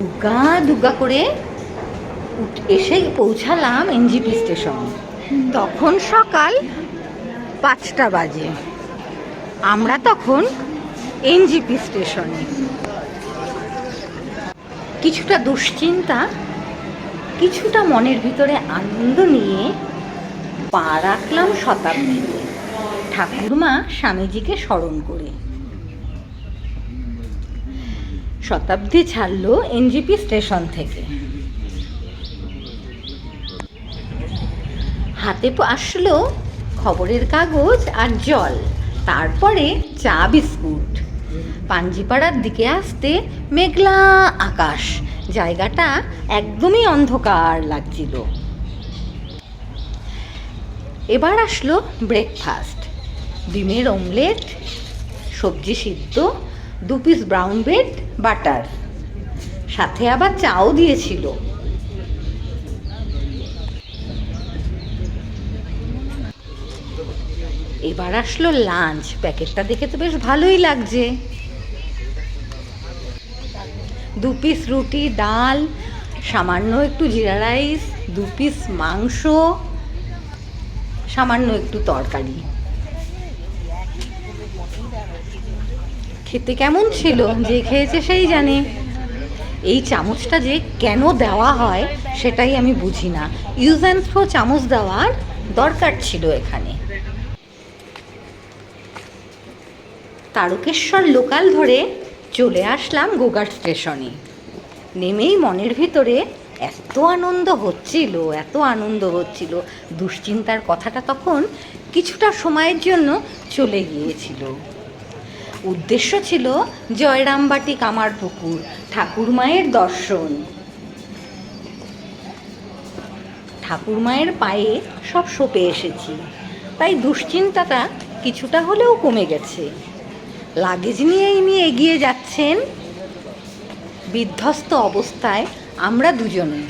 দুগা দুগা করে এসে পৌঁছালাম এনজিপি স্টেশন। তখন সকাল পাঁচটা বাজে। আমরা তখন এনজিপি স্টেশনে। কিছুটা দুশ্চিন্তা, কিছুটা মনের ভিতরে আনন্দ নিয়ে পা রাখলাম শতাব্দীতে। ঠাকুরমা স্বামীজিকে স্মরণ করে। শতাব্দী ছাড়লো এনজিপি স্টেশন থেকে। হাতে আসলো খবরের কাগজ আর জল, তারপরে চা বিস্কুট। পাঞ্জিপাড়ার দিকে আসতে মেঘলা আকাশ, জায়গাটা একদমই অন্ধকার লাগছিল। এবার আসলো ব্রেকফাস্ট ডিমের অমলেট সবজি সিদ্ধ দু পিস ব্রাউন ব্রেড বাটার সাথে আবার চাও দিয়েছিল। এবার আসলো লাঞ্চ প্যাকেটটা দেখে তো বেশ ভালোই লাগছে। দু পিস রুটি, ডাল, সামান্য একটু জিরা রাইস, দু পিস মাংস, সামান্য একটু তরকারি। খেতে কেমন ছিল? যে খেয়েছে সেই জানে। এই চামচটা যে কেন দেওয়া হয় সেটাই আমি বুঝি না। ইউজ অ্যান্ড থ্রো চামচ দেওয়ার দরকার ছিল এখানে। তারকেশ্বর লোকাল ধরে চলে আসলাম গোগার স্টেশনে। নেমেই মনের ভিতরে এত আনন্দ হচ্ছিল, এত আনন্দ হচ্ছিল। দুশ্চিন্তার কথাটা তখন কিছুটা সময়ের জন্য চলে গিয়েছিল। উদ্দেশ্য ছিল জয়রামবাটি কামারপুকুর ঠাকুর মায়ের দর্শন। ঠাকুর মায়ের পায়ে সব সপে এসেছি, তাই দুশ্চিন্তাটা কিছুটা হলেও কমে গেছে। লাগেজ নিয়ে এগিয়ে যাচ্ছেন বিধ্বস্ত অবস্থায় আমরা দুজনে।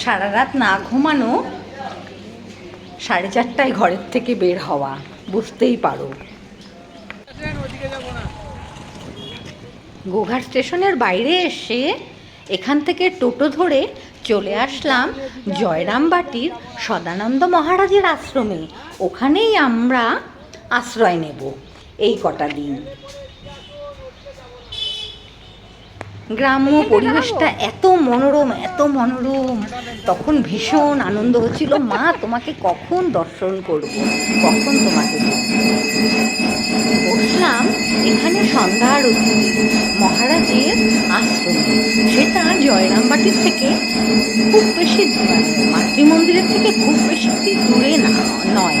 সারা রাত না ঘুমানো সাড়ে চারটায় ঘরের থেকে বের হওয়া, বুঝতেই পারো। গোঘাট স্টেশনের বাইরে এসে এখান থেকে টোটো ধরে চলে আসলাম জয়রামবাটির সদানন্দ মহারাজের আশ্রমে। ওখানেই আমরা আশ্রয় নেব। এই কটা দিন। গ্রাম্য পরিবেশটা এত মনোরম এত মনোরম। তখন ভীষণ আনন্দ হচ্ছিল, মা, তোমাকে কখন দর্শন করব? কখন তোমাকে বসলাম এখানে সন্ধ্যা আরতি মহারাজের আশ্রমে। সেটা জয়রামবাটির থেকে খুব বেশি মানে মাতৃমন্দিরের থেকে খুব বেশি দূরে না, নয়।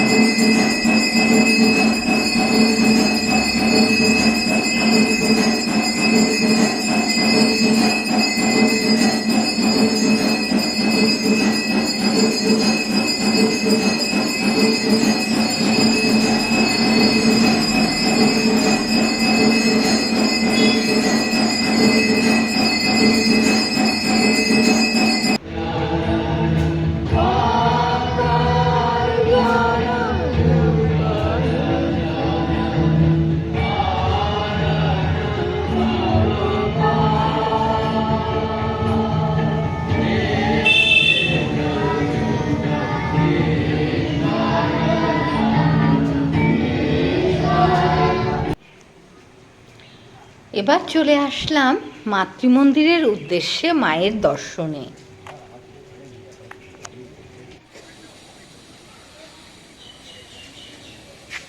এবার চলে আসলাম মাতৃমন্দিরের উদ্দেশ্যে মায়ের দর্শনে।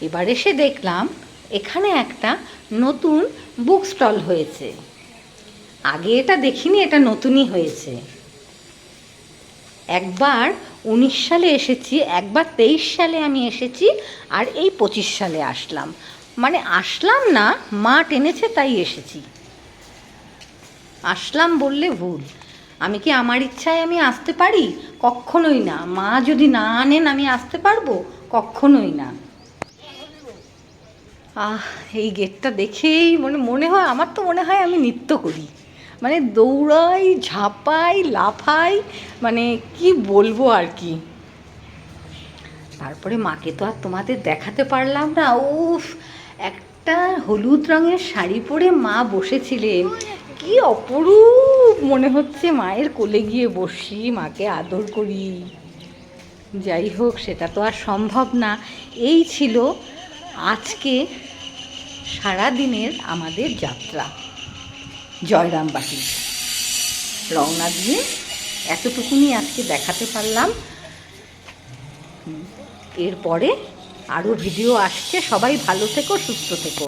এবার এসে দেখলাম এখানে একটা নতুন বুক স্টল হয়েছে। আগে এটা দেখিনি, এটা নতুনই হয়েছে। একবার উনিশ সালে এসেছি, একবার তেইশ সালে আমি এসেছি, আর এই পঁচিশ সালে আসলাম। মানে আসলাম না, মা টেনেছে তাই এসেছি। আসলাম বললে ভুল। আমি কি আমার ইচ্ছায় আমি আসতে পারি? কখনোই না। মা যদি না আনেন আমি আসতে পারব? কখনোই না। আহ, এই গেটটা দেখেই মনে মনে হয়, আমার তো মনে হয় আমি নৃত্য করি। মানে দৌড়াই, ঝাঁপাই, লাফাই মানে কি বলব আর কি। তারপরে মাকে তো আর তোমাদের দেখাতে পারলাম না। উফ একটা হলুদ রঙের শাড়ি পরে মা বসেছিলেন। কি অপরূপ! মনে হচ্ছে মায়ের কোলে গিয়ে বসি, মাকে আদর করি। যাই হোক, সেটা তো আর সম্ভব না। এই ছিল আজকে সারা দিনের আমাদের যাত্রা। জয়রামবাটি রওনা দিয়ে এতটুকুনি আজকে দেখাতে পারলাম। এরপরে আরও ভিডিও আসছে সবাই ভালো থেকো সুস্থ থেকো।